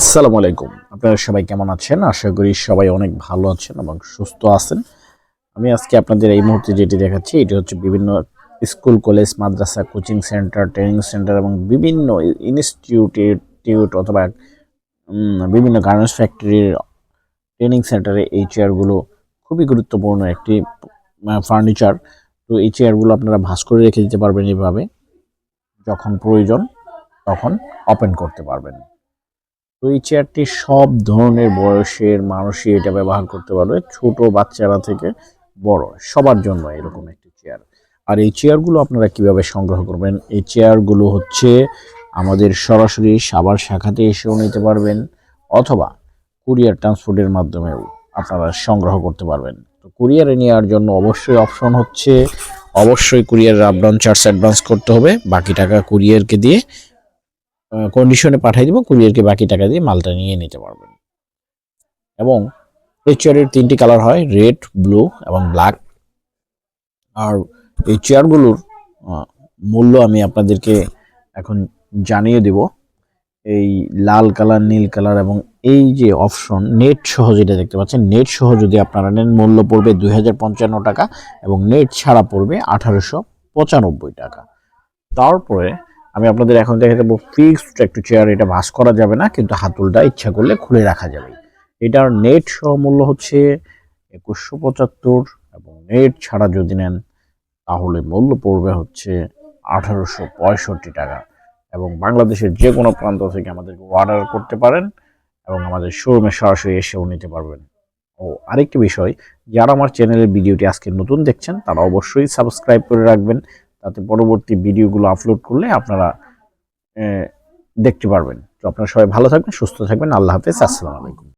আসসালামু আলাইকুম। আপনারা সবাই কেমন আছেন? আশা করি সবাই অনেক ভালো আছেন এবং সুস্থ আছেন। আমি আজকে আপনাদের এই মুহূর্তে যেটি দেখাচ্ছি, এটি হচ্ছে বিভিন্ন স্কুল, কলেজ, মাদ্রাসা, কোচিং সেন্টার, ট্রেনিং সেন্টার এবং বিভিন্ন ইনস্টিটিউট অথবা বিভিন্ন গার্মেন্টস ফ্যাক্টরির ট্রেনিং সেন্টারে এই চেয়ারগুলো খুবই গুরুত্বপূর্ণ একটি ফার্নিচার। তো এই চেয়ারগুলো আপনারা ভাঁজ করে রেখে দিতে পারবেন এইভাবে যখন প্রয়োজন, তখন ওপেন করতে পারবেন। তো এই চেয়ারটি সব ধরনের বয়সের মানুষই এটা ব্যবহার করতে পারবে। ছোট বাচ্চারা থেকে বড়, সবার জন্য এরকম একটি চেয়ার আর এই চেয়ারগুলো আপনারা কীভাবে সংগ্রহ করবেন? এই চেয়ারগুলো হচ্ছে আমাদের সরাসরি সাবার শাখাতে এসেও নিতে পারবেন অথবা কুরিয়ার ট্রান্সপোর্টের মাধ্যমেও আপনারা সংগ্রহ করতে পারবেন। তো কুরিয়ারে নেওয়ার জন্য অবশ্যই অপশন হচ্ছে, অবশ্যই কুরিয়ারের আপডাউন চার্জ অ্যাডভান্স করতে হবে। বাকি টাকা কুরিয়ারকে দিয়ে কন্ডিশনে পাঠিয়ে দিব, কুরিয়ারকে বাকি টাকা দিয়ে মালটা নিয়ে নিতে পারবেন। এবং এই চেয়ারের তিনটি কালার হয় রেড ব্লু এবং ব্ল্যাক আর এই চেয়ারগুলোর মূল্য আমি আপনাদেরকে এখন জানিয়ে দেব। এই লাল কালার নীল কালার এবং এই যে অপশন নেট সহ যেটা দেখতে পাচ্ছেন নেট সহ যদি আপনারা নেন, মূল্য পড়বে দুই হাজার পঞ্চান্ন টাকা এবং নেট ছাড়া পড়বে আঠারোশো পঁচানব্বই টাকা। তারপরে আমি আপনাদের এখন দেখে দেবো ফিক্সড একটু চেয়ার এটা ভাস করা যাবে না, কিন্তু হাতুলটা ইচ্ছা করলে খুলে রাখা যাবে। এটার নেট সহ মূল্য হচ্ছে একুশশো পঁচাত্তর এবং নেট ছাড়া যদি নেন, তাহলে মূল্য পড়বে হচ্ছে আঠারোশো পঁয়ষট্টি টাকা। এবং বাংলাদেশের যে কোনো প্রান্ত থেকে আমাদেরকে অর্ডার করতে পারেন এবং আমাদের শোরুমে সরাসরি এসেও নিতে পারবেন। ও, আরেকটি বিষয়, যারা আমার চ্যানেলের ভিডিওটি আজকে নতুন দেখছেন, তারা অবশ্যই সাবস্ক্রাইব করে রাখবেন। তাতে পরবর্তী ভিডিওগুলো আপলোড করলে আপনারা দেখতে পারবেন। তো আপনারা সবাই ভালো থাকবেন, সুস্থ থাকবেন। আল্লাহ হাফেজ, আসসালামু আলাইকুম।